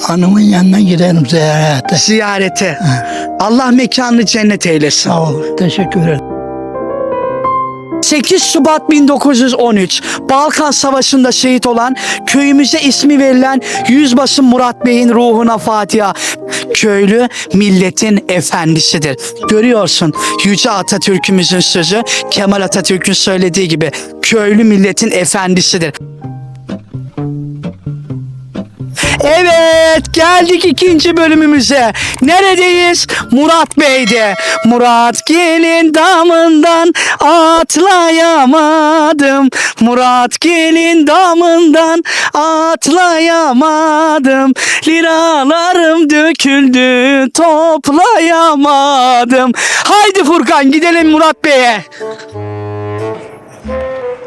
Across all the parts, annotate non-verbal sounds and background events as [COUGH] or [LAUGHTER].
Hanımın yanına giderim ziyarete. Ziyarete. Allah mekanını cennet eylesin. Sağ ol. Teşekkür ederim. 8 Şubat 1913 Balkan Savaşı'nda şehit olan köyümüze ismi verilen Yüzbaşı Murat Bey'in ruhuna Fatiha. Köylü milletin efendisidir. Görüyorsun Yüce Atatürk'ümüzün sözü Kemal Atatürk'ün söylediği gibi köylü milletin efendisidir. Evet geldik ikinci bölümümüze. Neredeyiz? Murat Bey'de. Murat gelin damından atlayamadım. Murat gelin damından atlayamadım. Liralarım döküldü toplayamadım. Haydi Furkan gidelim Murat Bey'e.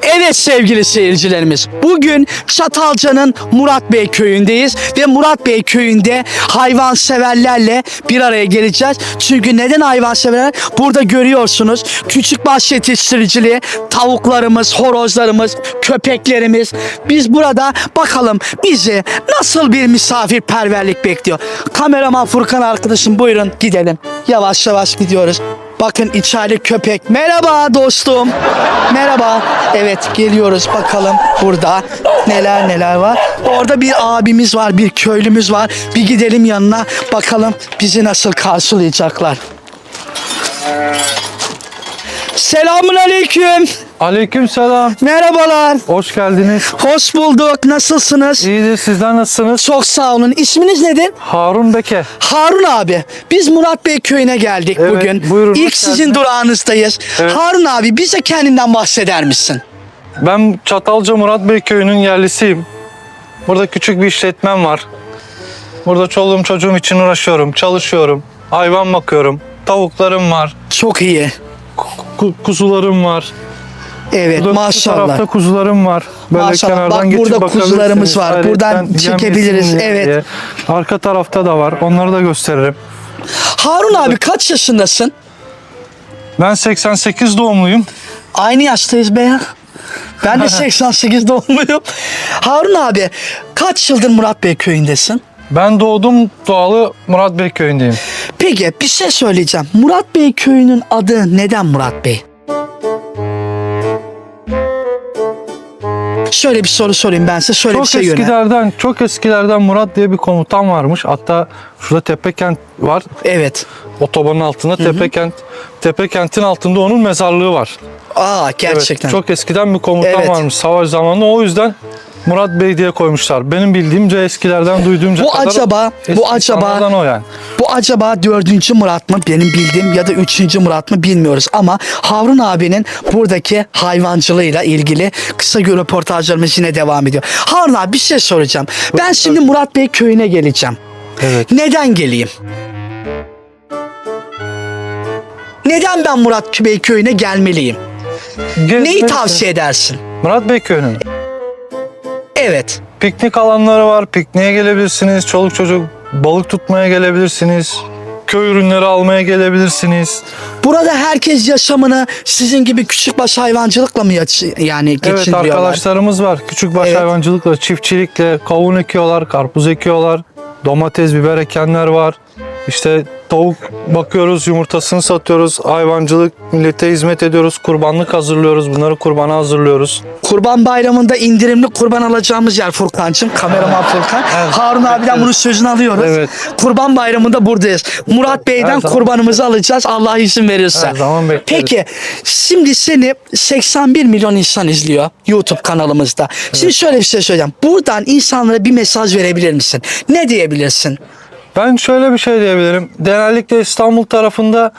Evet sevgili seyircilerimiz. Bugün Çatalca'nın Murat Bey köyündeyiz ve Murat Bey köyünde hayvanseverlerle bir araya geleceğiz. Çünkü neden hayvanseverler? Burada görüyorsunuz küçük baş yetiştiriciliği, tavuklarımız, horozlarımız, köpeklerimiz. Biz burada bakalım bizi nasıl bir misafirperverlik bekliyor. Kameraman Furkan arkadaşım buyurun gidelim. Yavaş yavaş gidiyoruz. Bakın içeride köpek. Merhaba dostum. Merhaba. Evet geliyoruz bakalım burada neler neler var. Orada bir abimiz var, bir köylümüz var. Bir gidelim yanına bakalım bizi nasıl karşılayacaklar. Selamun aleyküm. Aleykümselam. Merhabalar. Hoş geldiniz. Hoş bulduk. Nasılsınız? İyidir sizler nasılsınız? Çok sağ olun. İsminiz nedir? Harun Beke. Harun abi biz Murat Bey köyüne geldik Evet, bugün. buyurun, İlk sizin geldiniz. durağınızdayız. Evet. Harun abi bize kendinden bahseder misin? Ben Çatalca Murat Bey köyünün yerlisiyim. Burada küçük bir işletmem var. Burada çoluğum çocuğum için uğraşıyorum, çalışıyorum. Hayvan bakıyorum. Tavuklarım var. Çok iyi. ku- kuzularım var. Evet Burada maşallah. tarafta kuzularım var. Böyle Maşallah. kenardan Bak burada kuzularımız var. Hayretten Buradan çekebiliriz. Evet. diye. Arka tarafta da var. Onları da gösteririm. Harun abi kaç yaşındasın? Ben 88 doğumluyum. Aynı yaştayız be ya. Ben de [LAUGHS] 88 doğumluyum. Harun abi kaç yıldır Murat Bey köyündesin? Ben doğdum doğalı Murat Bey köyündeyim. Peki bir şey söyleyeceğim. Murat Bey köyünün adı neden Murat Bey? Şöyle bir soru sorayım ben size. Şöyle Çok bir şey yönel. eskilerden, çok eskilerden Murat diye bir komutan varmış. Hatta şurada Tepekent var. Evet. Otobanın altında Tepekent. Tepekent'in altında onun mezarlığı var. Aa Evet, gerçekten. çok eskiden bir komutan Evet. varmış savaş zamanında. O yüzden Murat Bey diye koymuşlar. Benim bildiğimce eskilerden duyduğumca Bu kadar acaba- bu acaba- o yani. Bu acaba dördüncü Murat mı benim bildiğim ya da üçüncü Murat mı bilmiyoruz ama Harun abinin buradaki hayvancılığıyla ilgili kısa bir röportajlarımız yine devam ediyor. Harun abi bir şey soracağım. Ben şimdi Murat Bey köyüne geleceğim. Evet. Neden geleyim? Neden ben Murat Bey köyüne gelmeliyim? Neyi Gezmek- tavsiye edersin? Murat Bey köyünün. Evet. Piknik alanları var. Pikniğe gelebilirsiniz. Çoluk çocuk balık tutmaya gelebilirsiniz. Köy ürünleri almaya gelebilirsiniz. Burada herkes yaşamını sizin gibi küçükbaş hayvancılıkla mı yaç- yani Evet arkadaşlarımız var. Küçükbaş Evet. hayvancılıkla, çiftçilikle kavun ekiyorlar, karpuz ekiyorlar. Domates, biber ekenler var. İşte tavuk bakıyoruz, yumurtasını satıyoruz. Hayvancılık, millete hizmet ediyoruz. Kurbanlık hazırlıyoruz. Bunları kurbana hazırlıyoruz. Kurban Bayramı'nda indirimli kurban alacağımız yer Furkan'cığım. Kameraman Furkan. Evet. Harun abiden bunun sözünü alıyoruz. Evet. Kurban Bayramı'nda buradayız. Murat Bey'den zaman. kurbanımızı alacağız Allah izin verirse. Her zaman bekleriz. Peki şimdi seni 81 milyon insan izliyor YouTube kanalımızda. Şimdi şöyle bir şey söyleyeceğim. Buradan insanlara bir mesaj verebilir misin? Ne diyebilirsin? Ben şöyle bir şey diyebilirim. Genellikle İstanbul tarafında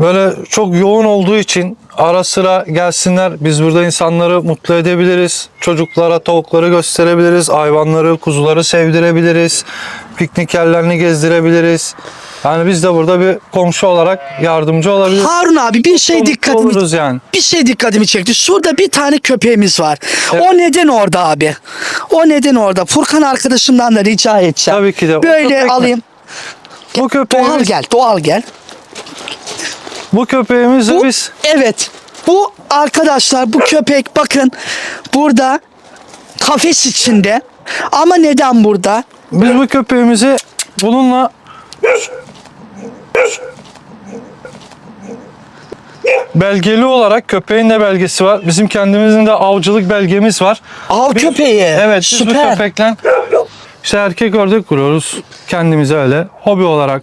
böyle çok yoğun olduğu için ara sıra gelsinler. Biz burada insanları mutlu edebiliriz. Çocuklara tavukları gösterebiliriz. Hayvanları, kuzuları sevdirebiliriz. Piknik yerlerini gezdirebiliriz. Yani biz de burada bir komşu olarak yardımcı olabiliriz. Harun abi bir şey dikkatimi yani. bir şey dikkatimi çekti. Şurada bir tane köpeğimiz var. O neden orada abi? O neden orada? Furkan arkadaşımdan da rica edeceğim. Tabii ki de. O Böyle köpek mi? alayım. Bu Doğal köpeğimiz, gel, doğal gel. bu köpeğimizi Bu, biz evet. Bu arkadaşlar bu köpek bakın burada kafes içinde Ama neden burada? Biz bu köpeğimizi bununla belgeli olarak köpeğin de belgesi var. Bizim kendimizin de avcılık belgemiz var. Av Biz- köpeği. Evet biz bu Süper. köpekle işte erkek ördek kuruyoruz kendimize öyle hobi olarak.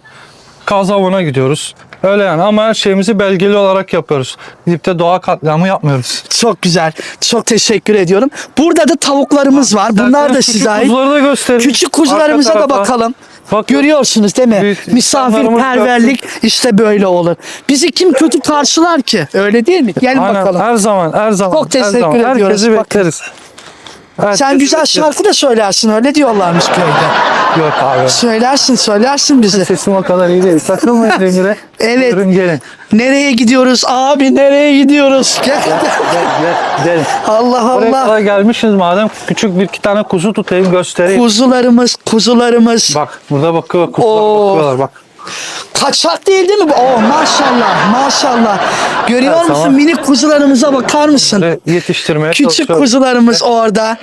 Kaz avına gidiyoruz. Öyle yani ama her şeyimizi belgeli olarak yapıyoruz. Gidip de doğa katliamı yapmıyoruz. Çok güzel. Çok teşekkür ediyorum. Burada da tavuklarımız var. Bunlar da size ait. kuzuları da göstereyim. Küçük kuzularımıza da bakalım. Bak- Görüyorsunuz değil mi? Büyük Misafirperverlik işte böyle olur. Bizi kim kötü karşılar ki? Öyle değil mi? Gel Aynen, bakalım. her zaman her zaman. Çok her teşekkür zaman. ediyoruz. Herkesi Bakın. bekleriz. Sen Herkesi güzel şarkı da söylersin öyle diyorlarmış köyde. Yok abi. Söylersin söylersin bizi. Sesim o kadar iyi değil. Takılmayın [LAUGHS] rengine. Evet. Buyurun gelin. Nereye gidiyoruz abi nereye gidiyoruz? Gel. Gel, gel, gelin. Allah Allah. kadar gelmişsiniz madem küçük bir iki tane kuzu tutayım göstereyim. Kuzularımız kuzularımız. Bak burada bakıyor kuzular Oo. bakıyorlar bak. Kaçak değil değil mi? bu? Oh maşallah maşallah. Görüyor Evet, musun tamam. minik kuzularımıza bakar mısın? Böyle yetiştirmeye Küçük çalışıyorum. kuzularımız orada.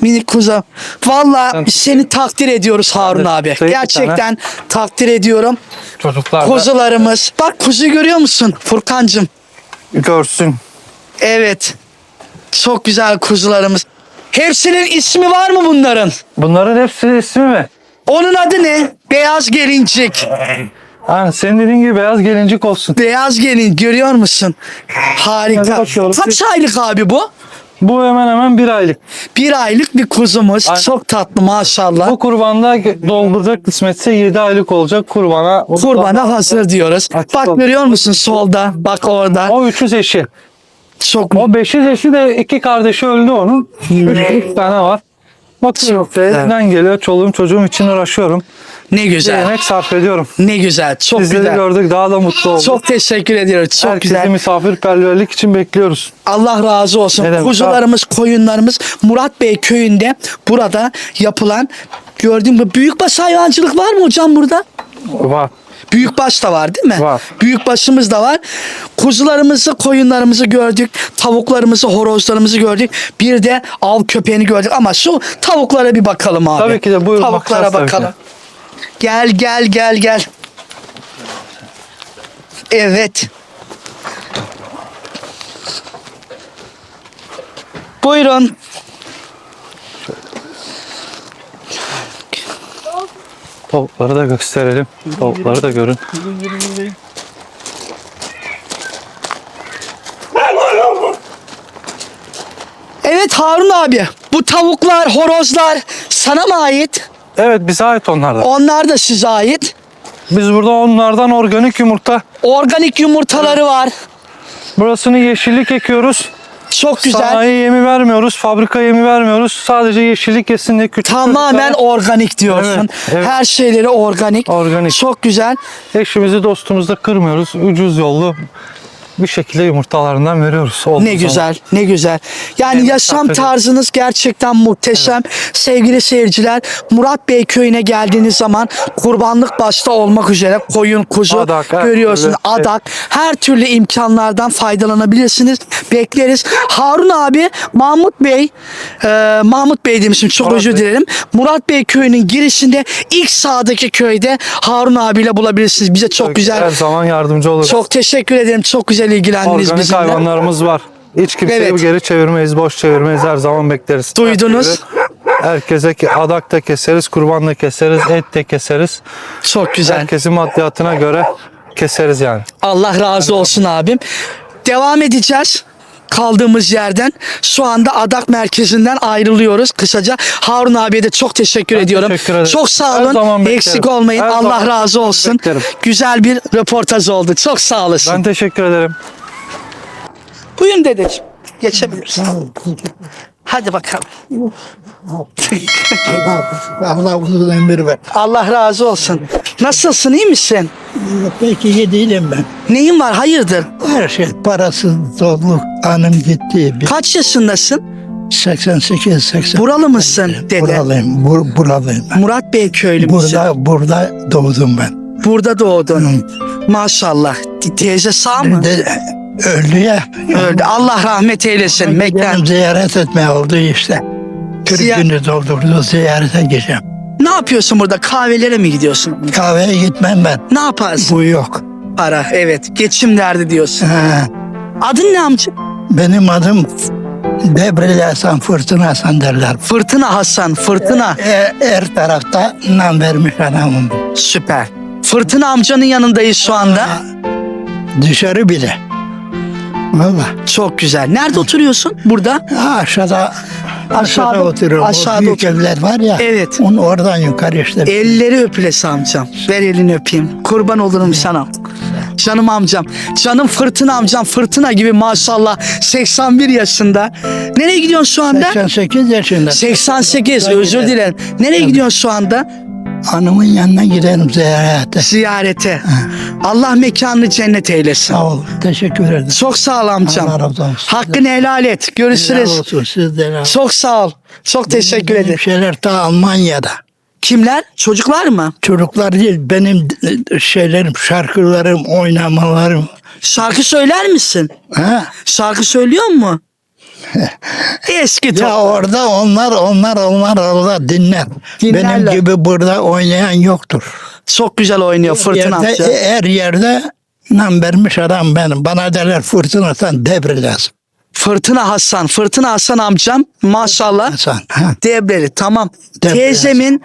Minik kuzu. Valla Sen- seni takdir ediyoruz Harun Evet, abi. bir Gerçekten takdir ediyorum. Çocuklar da Kuzularımız. Bak kuzuyu görüyor musun Furkancığım? görsün. Evet. Çok güzel kuzularımız. Hepsinin ismi var mı bunların? Bunların hepsinin ismi mi? Onun adı ne? Beyaz gelincik. Ha, senin dediğin gibi beyaz gelincik olsun. Beyaz gelin görüyor musun? Harika. Kaç aylık abi bu? Bu hemen hemen bir aylık. Bir aylık bir kuzumuz. Aynen. Çok tatlı maşallah. Bu kurbanda dolduracak kısmetse 7 aylık olacak kurbana. Kurbana hazır diyoruz. Açık Bak ol. görüyor musun solda? Bak orada. O üçü eşi. Çok O beşi eşi de iki kardeşi öldü onun. Üç, üç tane var. Bakıyorum elinden geliyor. Çoluğum çocuğum için uğraşıyorum. ne güzel. Emek sarf ediyorum. Ne güzel. Çok Sizleri güzel. gördük daha da mutlu olduk. Çok teşekkür ediyoruz. Çok Herkesi güzel. misafirperverlik için bekliyoruz. Allah razı olsun. Demek, Kuzularımız, koyunlarımız Murat Bey köyünde burada yapılan gördüğün gibi büyükbaş hayvancılık var mı hocam burada? Var. Büyükbaş da var değil mi? Var. Büyükbaşımız da var. Kuzularımızı, koyunlarımızı gördük. Tavuklarımızı, horozlarımızı gördük. Bir de av köpeğini gördük. Ama şu tavuklara bir bakalım abi. Tabii ki de, buyurun, Tavuklara bakacağız tabii bakalım. Gel gel gel gel. Evet. Buyurun. Tavukları da gösterelim. Tavukları da görün. Evet Harun abi. Bu tavuklar, horozlar sana mı ait? Evet bize ait onlar da. Onlar da size ait. Biz burada onlardan organik yumurta. Organik yumurtaları var. Burasını yeşillik ekiyoruz. Çok güzel. Sanayi yemi vermiyoruz. Fabrika yemi vermiyoruz. Sadece yeşillik yesin diye küçük Tamamen çocuklara organik diyorsun. Evet, evet. Her şeyleri organik. Organik. Çok güzel. Eşimizi dostumuzu da kırmıyoruz. Ucuz yollu bir şekilde yumurtalarından veriyoruz. Olduğu Ne zaman. güzel, ne güzel. Yani Evet, yaşam tarzınız gerçekten muhteşem. Sevgili seyirciler, Murat Bey köyüne geldiğiniz zaman kurbanlık başta olmak üzere koyun, kuzu Adak, her görüyorsunuz. türlü, evet. Adak, her türlü imkanlardan faydalanabilirsiniz. Bekleriz. Harun abi, Mahmut Bey, e, Mahmut Bey demişim çok Murat özür Bey. dilerim. Murat Bey köyünün girişinde ilk sağdaki köyde Harun abiyle bulabilirsiniz. Bize çok Her güzel, zaman yardımcı oluruz. çok teşekkür ederim. Çok güzel ilgilendiniz Organik bizimle. hayvanlarımız var. Hiç kimseyi Evet. geri çevirmeyiz, boş çevirmeyiz. Her zaman bekleriz. Duydunuz. Herkese ke- adak da keseriz, kurban da keseriz, et de keseriz. Çok güzel. Herkesin maddiyatına göre keseriz yani. Allah razı olsun abim. Devam edeceğiz kaldığımız yerden. Şu anda Adak Merkezi'nden ayrılıyoruz kısaca. Harun abiye de çok teşekkür Ben ediyorum. teşekkür ederim. Çok sağ Her olun. Eksik olmayın. Her Allah zaman razı olsun. beklerim. Güzel bir röportaj oldu. Çok sağ olasın. Ben teşekkür ederim. Buyurun dedeciğim. Geçebilirsin. Hadi bakalım. [LAUGHS] Allah uzun ömür ver. Allah razı olsun. Nasılsın? iyi misin? Peki iyi değilim ben. Neyin var? Hayırdır? Her şey parasız doluk anım gitti. Bir Kaç yaşındasın? 88 80. Buralı mısın dede? Buralıyım. Bur, buralıyım ben. Murat Bey köylü? Burada burada doğdum ben. Burada doğdun. Maşallah. Te- Teyze sağ mı? De, öldü ya. Öldü. Allah rahmet eylesin. Mekan. Ziyaret etmeye oldu işte. 40 Ziya- günü doldurdu ziyarete gideceğim. Ne yapıyorsun burada? Kahvelere mi gidiyorsun? Kahveye gitmem ben. Ne yaparsın? Bu yok. Para evet. Geçim derdi diyorsun. Ha, Adın ne amca? benim adım Debreli Hasan Fırtına Hasan derler. Fırtına Hasan. Fırtına. E, her tarafta nam vermiş adamım. bu. Süper. Fırtına amcanın yanındayız şu anda. Dışarı bile. Valla. Çok güzel. Nerede oturuyorsun? Burada. Ha, Aşağıda aşağıda, oturuyorum. aşağıda o büyük otur- evler var ya. Evet. Onu oradan yukarı işte. Elleri öpülesi amcam. Ver elini öpeyim. Kurban olurum sana. Canım amcam. Canım fırtına amcam. Fırtına gibi maşallah. 81 yaşında. Nereye gidiyorsun şu anda? 88 yaşında. 88 özür dilerim. Nereye gidiyorsun şu anda? Hanımın yanına giderim ziyarete. Ziyarete. Allah mekanını cennet eylesin. Sağ ol. Teşekkür ederim. Çok sağ ol amcam. Allah razı olsun. Hakkını helal et. Helal Görüşürüz. olsun sizlere. Çok sağ ol. Çok teşekkür ederim. şeyler ta Almanya'da. Kimler? Çocuklar mı? Çocuklar değil benim şeylerim, şarkılarım, oynamalarım. Şarkı söyler misin? Ha? Şarkı söylüyor mu? [LAUGHS] Eski Ya top. orada onlar onlar onlar orada dinler. Dinlerler. Benim gibi burada oynayan yoktur. Çok güzel oynuyor Fırtına Yerde, amca. her yerde nam vermiş adam benim. Bana derler fırtına sen devre lazım. Fırtına Hasan. Fırtına Hasan amcam maşallah. Hasan. Ha. Debreli tamam. Debreli Teyzemin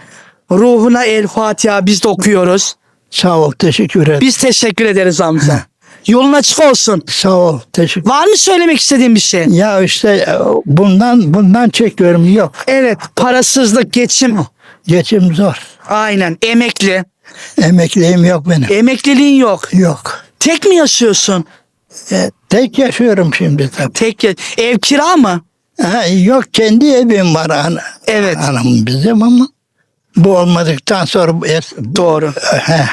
ruhuna El Fatiha biz de okuyoruz. Sağ ol teşekkür ederim. Biz teşekkür ederiz amca. Yolun açık olsun. Sağ ol teşekkür Var mı söylemek istediğin bir şey? Ya işte e, bundan bundan çekiyorum yok. Evet parasızlık geçim. Geçim zor. Aynen emekli. Emekliyim yok benim. Emekliliğin yok. Yok. Tek mi yaşıyorsun? E, tek yaşıyorum şimdi tabii. Tek ya- ev kira mı? Ha, yok kendi evim var ana. Evet. Anam bizim ama bu olmadıktan sonra es- Doğru. he,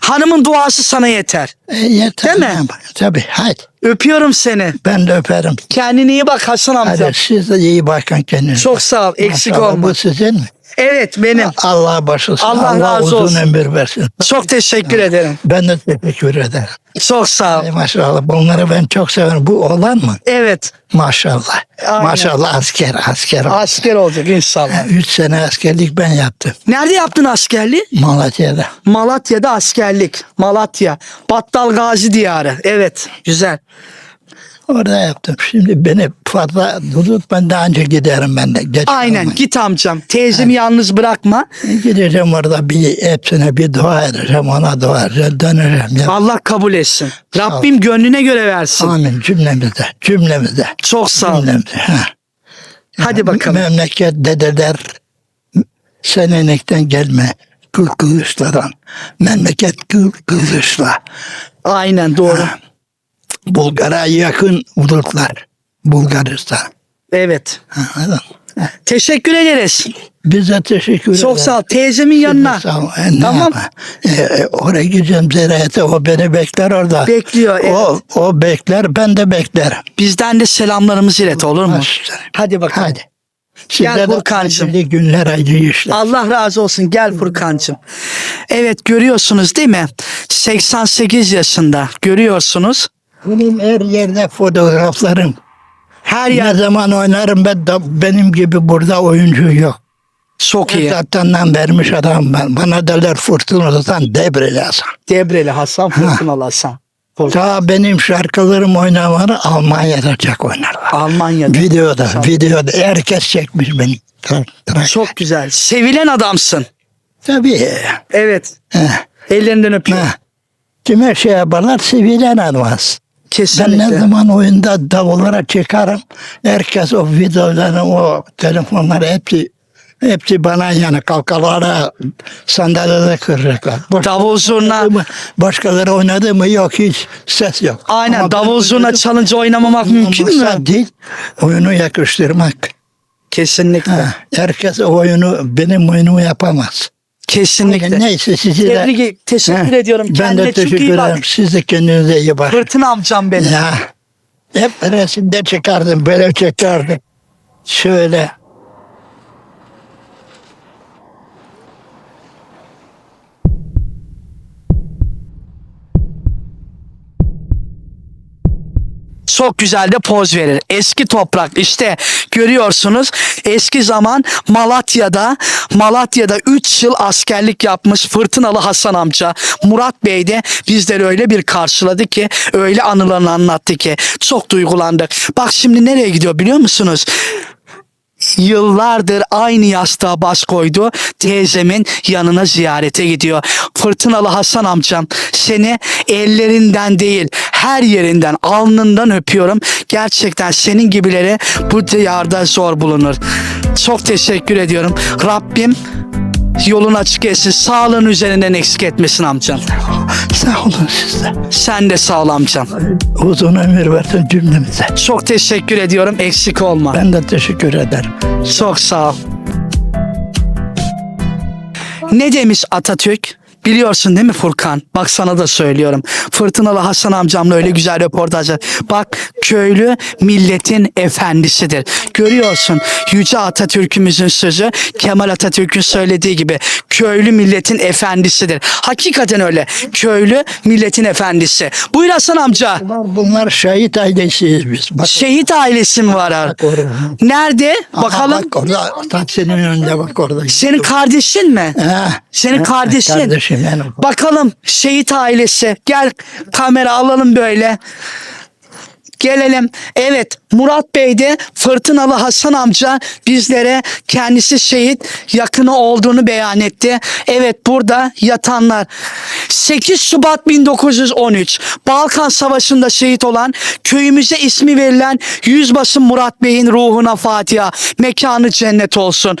Hanımın duası sana yeter. e, yeter. Değil mi? Tabii hadi. Öpüyorum seni. Ben de öperim. Kendine iyi bak Hasan amca. Hadi siz de iyi bakın kendinize. Çok sağ ol. Eksik Maşallah, olma. Bu sizin mi? Evet benim. Allah başlasın. Allah razı uzun olsun. ömür versin. Çok teşekkür ederim. Ben de teşekkür ederim. Çok sağ ol. Maşallah bunları ben çok severim. Bu olan mı? Evet. Maşallah. Aynen. Maşallah asker asker. Asker olacak inşallah. Üç sene askerlik ben yaptım. Nerede yaptın askerliği? Malatya'da. Malatya'da askerlik. Malatya. Battal Gazi diyarı. Evet. Güzel. Orada yaptım. Şimdi beni fazla tutup ben daha önce giderim ben de. Geç Aynen. kalmayın. Git amcam. Teyzemi yalnız bırakma. Gideceğim orada bir hepsine bir dua edeceğim. Ona dua edeceğim. Döneceğim. Ya. Allah kabul etsin. ol. Rabbim gönlüne göre versin. Amin cümlemizde. Cümlemizde. Çok sağ ol. Cümlemizde. Ha. Hadi bakalım. Memleket dedeler senenekten gelme. Kıl kılıçladan. Memleket kıl kılıçla. Aynen doğru. Bulgar'a yakın bulutlar. Bulgaristan. Evet. Anladın? Teşekkür ederiz. Bize teşekkür ederim. Çok sağ ol. Teyzemin yanına. Sağ ol. E, Tamam. E, e, oraya gideceğim ziraate. O beni bekler orada. Bekliyor, evet. O, o bekler ben de beklerim. Bizden de selamlarımızı ilet olur mu? Başüstüne. Hadi bakalım. Hadi. Size Gel Furkan'cığım. günler acı işler. Allah razı olsun. Gel Furkan'cığım. Evet görüyorsunuz değil mi? 88 yaşında. Görüyorsunuz. Benim her yerde fotoğraflarım. Her Ne yer zaman oynarım ben da benim gibi burada oyuncu yok. çok iyi. Zaten vermiş adam ben. Bana derler fırtınadan debreli Hasan. Debreli Hasan Fırtınalı Hasan. Ta benim şarkılarım oynamaları Almanya'da çok oynarlar. Almanya'da. Videoda, videoda herkes çekmiş beni. Çok güzel. Sevilen adamsın. Tabii. Evet. Heh, Ellerinden öpüyorum. heh. Kime şey yaparlar sevilen adamız. Ben Kesinlikle. ne zaman oyunda davullara çıkarım. Herkes o videoları, o telefonları hepsi hepsi bana yani kalkalara sandalyede kıracaklar. Boş- Davul zurna. Başkaları oynadı mı yok hiç ses yok. Aynen Ama davul zurna çalınca oynamamak mümkün mü? Değil, oyunu yakıştırmak. Kesinlikle. Ha, herkes o oyunu benim oyunumu yapamaz. Kesinlikle. Neyse sizi de Tebrik, teşekkür Ha, ediyorum. ben Kendine de çok teşekkür iyi ederim. bak. Siz de kendinize iyi bakın. Fırtına amcam benim. Ya hep resimde çıkardım böyle çekerdim. Şöyle. Çok güzel de poz verir. Eski toprak işte Görüyorsunuz eski zaman Malatya'da Malatya'da 3 yıl askerlik yapmış Fırtınalı Hasan amca Murat Bey de bizleri öyle bir karşıladı ki öyle anılarını anlattı ki çok duygulandık. Bak şimdi nereye gidiyor biliyor musunuz? Yıllardır aynı yastığa baş koydu. Teyzemin yanına ziyarete gidiyor. Fırtınalı Hasan amcam seni ellerinden değil her yerinden alnından öpüyorum. Gerçekten senin gibileri bu diyarda zor bulunur. Çok teşekkür ediyorum. Rabbim yolun açık etsin. Sağlığın üzerinden eksik etmesin amcam. Sağ olun siz de. Sen de sağ ol amcam. Uzun ömür versin cümlemize. Çok teşekkür ediyorum. Eksik olma. Ben de teşekkür ederim. Çok sağ ol. Ne demiş Atatürk? Biliyorsun değil mi Furkan? Bak sana da söylüyorum. Fırtınalı Hasan amcamla öyle güzel röportajlar. Bak köylü milletin efendisidir. Görüyorsun Yüce Atatürk'ümüzün sözü Kemal Atatürk'ün söylediği gibi köylü milletin efendisidir. Hakikaten öyle. Köylü milletin efendisi. Buyur Hasan amca. Bunlar şehit ailesiyiz biz. Bak, Şehit ailesi mi var? bak orada. Nerede? Aha, Bakalım. Bak orada taksinin önünde bak orada. Senin kardeşin mi? Senin ha, kardeşin. Benim. Bakalım şehit ailesi. Gel kamera alalım böyle. Gelelim. Evet Murat Bey de Fırtınalı Hasan amca bizlere kendisi şehit yakını olduğunu beyan etti. Evet burada yatanlar 8 Şubat 1913 Balkan Savaşı'nda şehit olan köyümüze ismi verilen Yüzbaşı Murat Bey'in ruhuna Fatiha. Mekanı cennet olsun.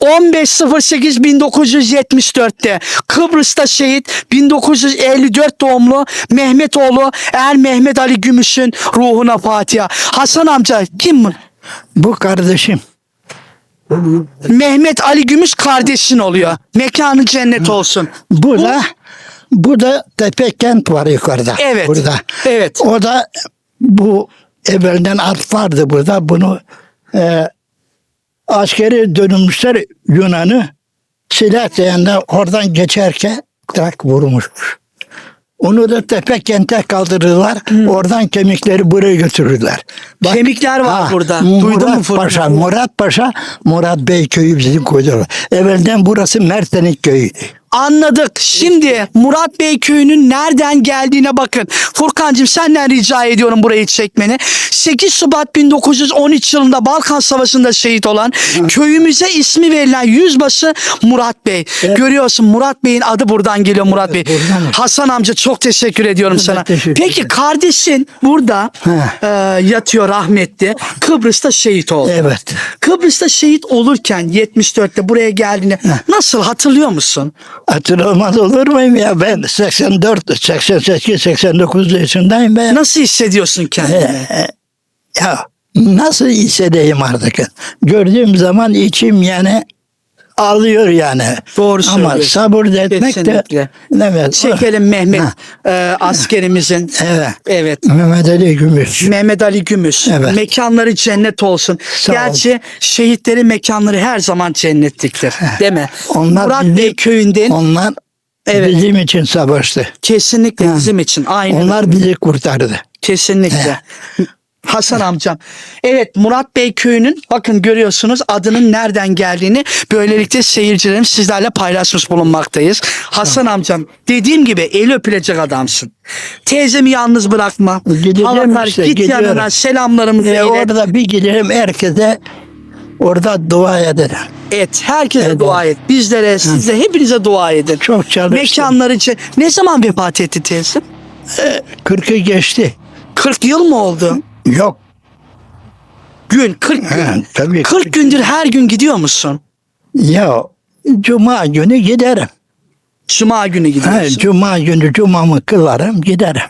15.08 1974'te Kıbrıs'ta şehit 1954 doğumlu Mehmetoğlu Er Mehmet Ali Gümüş'ün ruhuna Fatiha. Hasan amca kim bu? Bu kardeşim. Mehmet Ali Gümüş kardeşin oluyor. Mekanı cennet olsun. Bu da bu da Tepekent var yukarıda. Evet. Burada. Evet. O da bu evvelden at vardı burada. Bunu e, askeri dönülmüşler Yunan'ı silah dayanda oradan geçerken tak vurmuş. Onu da Tepekent'e kaldırırlar. Oradan kemikleri buraya götürürler. Bak- Kemikler var Ha, burada. Duydun mu Murat? Paşa, Murat Paşa, Murat Bey köyü bizim koydular. Evvelden burası Mertenik köyüydü. Anladık. Şimdi Murat Bey köyünün nereden geldiğine bakın. Furkancığım senden rica ediyorum burayı çekmeni. 8 Şubat 1913 yılında Balkan Savaşı'nda şehit olan köyümüze ismi verilen yüzbaşı Murat Bey. Görüyorsun Murat Bey'in adı buradan geliyor Murat Bey. buradan. Hasan amca çok teşekkür ediyorum sana. teşekkür Peki ederim. kardeşin burada Heh. e, yatıyor rahmetli. Kıbrıs'ta şehit oldu. Evet. Kıbrıs'ta şehit olurken 74'te buraya geldiğinde nasıl hatırlıyor musun? Hatırlamaz olur muyum ya ben 84, 88, 89 yaşındayım ben. Nasıl hissediyorsun kendini? Ya nasıl hissedeyim artık? Gördüğüm zaman içim yani ağlıyor yani. Doğru Ama söylüyorsun. sabır etmek Kesinlikle. de evet. Çekelim [LAUGHS] Mehmet Ha, e, askerimizin. Evet. Evet. Mehmet Ali Gümüş. Mehmet Ali Gümüş. Evet. Mekanları cennet olsun. Sağ ol. Gerçi şehitlerin mekanları her zaman cennetliktir. Değil mi? Onlar Murat bizim- Bey köyünden Onlar Evet. bizim için savaştı. kesinlikle Ha. bizim için. Aynen. Onlar bizi kurtardı. Kesinlikle. Hasan amcam. Evet Murat Bey köyünün bakın görüyorsunuz adının nereden geldiğini böylelikle seyircilerim sizlerle paylaşmış bulunmaktayız. Hasan amcam dediğim gibi eli öpülecek adamsın. Teyzemi yalnız bırakma. Gideceğim Halalar işte, git gidiyorum. yanına selamlarımızı E, ilet. orada bir giderim herkese orada dua ederim. et. Herkese Evet. dua et. Bizlere, size, hepinize dua edin. Çok çalıştım. Mekanları için. Ne zaman vefat etti teyzem? 40'ı geçti. 40 yıl mı oldu? Yok. Gün 40 gün. Ha, tabii. 40 gündür her gün gidiyor musun? Ya cuma günü giderim. Cuma günü Ha, gidiyorsun. cuma günü cumamı kılarım giderim.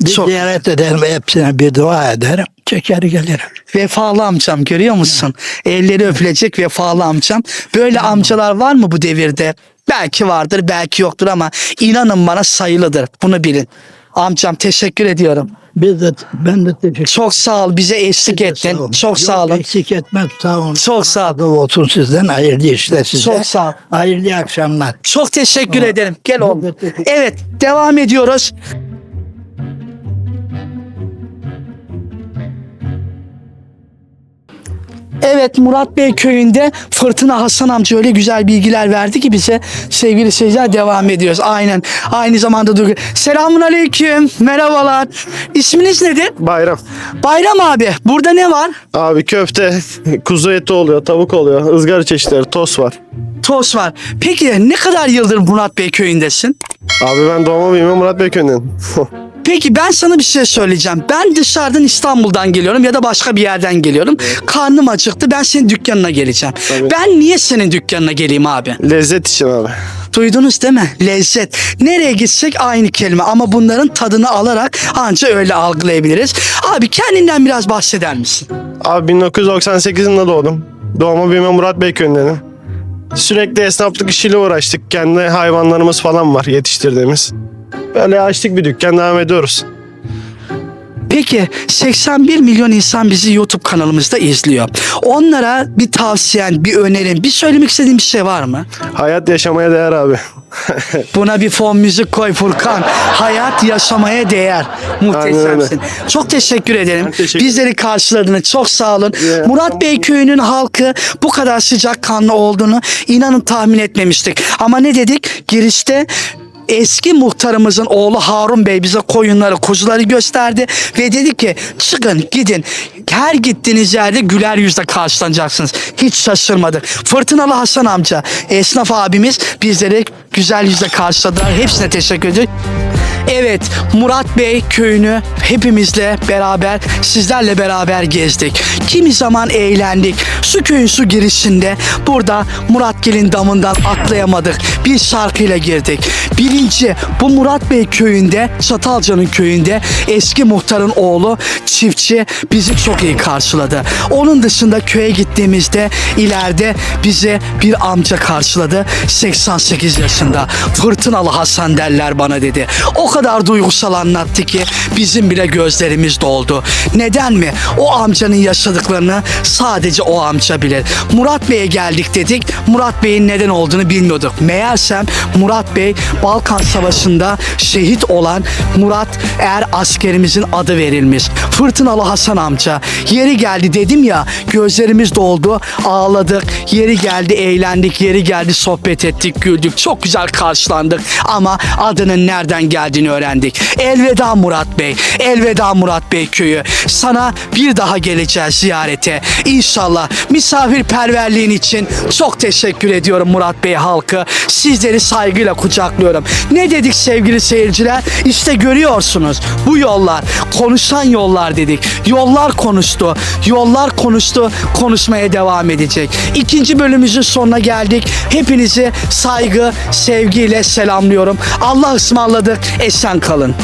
Bir Çok- ziyaret ederim hepsine bir dua ederim. Çeker gelirim. Vefalı amcam görüyor musun? Elleri öpülecek vefalı amcam. Böyle amcalar var mı bu devirde? Belki vardır belki yoktur ama inanın bana sayılıdır. Bunu bilin. Amcam teşekkür ediyorum. Biz de, ben de teşekkür Çok sağ ol bize eşlik ettin. olun. Çok sağ Yok, olun. Eksik etmez sağ olun. Çok sağ ol. Olsun sizden. Hayırlı işler size. Çok sağ ol. Hayırlı akşamlar. Çok teşekkür ederim. Gel oğlum. Evet devam ediyoruz. Evet Murat Bey köyünde Fırtına Hasan amca öyle güzel bilgiler verdi ki bize sevgili seyirciler devam ediyoruz. Aynen. Aynı zamanda Duygu. Selamun aleyküm. Merhabalar. İsminiz nedir? Bayram. Bayram abi. Burada ne var? Abi köfte, kuzu eti oluyor, tavuk oluyor, ızgara çeşitleri, tost var. Tost var. Peki ne kadar yıldır Murat Bey köyündesin? Abi ben doğma büyüme Murat Beyköy'den. [LAUGHS] Peki ben sana bir şey söyleyeceğim. Ben dışarıdan İstanbul'dan geliyorum ya da başka bir yerden geliyorum. Karnım acıktı. Ben senin dükkanına geleceğim. Tabii. Ben niye senin dükkanına geleyim abi? Lezzet için abi. Duydunuz değil mi? Lezzet. Nereye gitsek aynı kelime ama bunların tadını alarak anca öyle algılayabiliriz. Abi kendinden biraz bahseder misin? Abi 1998 yılında doğdum. Doğma büyüme Murat Beyköy'dendim. Sürekli esnaflık işiyle uğraştık. Kendi hayvanlarımız falan var yetiştirdiğimiz. Böyle açtık bir dükkan devam ediyoruz. Peki 81 milyon insan bizi YouTube kanalımızda izliyor. Onlara bir tavsiyen, bir önerin, bir söylemek istediğin bir şey var mı? Hayat yaşamaya değer abi. [LAUGHS] Buna bir fon müzik koy Furkan. Hayat yaşamaya değer. Muhteşemsin. Çok teşekkür ederim. Teşekkür Bizleri karşıladığınız çok sağ olun. Yeah. Murat Bey köyünün halkı bu kadar sıcakkanlı olduğunu inanın tahmin etmemiştik. Ama ne dedik? Girişte eski muhtarımızın oğlu Harun Bey bize koyunları, kuzuları gösterdi ve dedi ki çıkın gidin. Her gittiğiniz yerde güler yüzle karşılanacaksınız. Hiç şaşırmadık. Fırtınalı Hasan amca, esnaf abimiz bizleri güzel yüzle karşıladılar. Hepsine teşekkür ediyorum. Evet, Murat Bey köyünü hepimizle beraber, sizlerle beraber gezdik. Kimi zaman eğlendik. Su köyün su girişinde burada Muratgil'in damından atlayamadık. Bir şarkıyla girdik. Birinci, bu Murat Bey köyünde, Çatalca'nın köyünde eski muhtarın oğlu çiftçi bizi çok iyi karşıladı. Onun dışında köye gittiğimizde ileride bizi bir amca karşıladı. 88 yaşında. Fırtınalı Hasan derler bana dedi. O kadar duygusal anlattı ki bizim bile gözlerimiz doldu. Neden mi? O amcanın yaşadıklarını sadece o amca bilir. Murat Bey'e geldik dedik. Murat Bey'in neden olduğunu bilmiyorduk. Meğersem Murat Bey Balkan Savaşı'nda şehit olan Murat Er askerimizin adı verilmiş. Fırtınalı Hasan amca. Yeri geldi dedim ya gözlerimiz doldu ağladık. Yeri geldi eğlendik. Yeri geldi sohbet ettik güldük. Çok güzel karşılandık ama adının nereden geldiğini öğrendik. Elveda Murat Bey. Elveda Murat Bey köyü. Sana bir daha geleceğiz ziyarete. İnşallah misafirperverliğin için çok teşekkür ediyorum Murat Bey halkı. Sizleri saygıyla kucaklıyorum. Ne dedik sevgili seyirciler? İşte görüyorsunuz bu yollar konuşan yollar dedik. Yollar konuştu. Yollar konuştu. Konuşmaya devam edecek. İkinci bölümümüzün sonuna geldik. Hepinizi saygı, sevgiyle selamlıyorum. Allah ısmarladık. Esen kalın.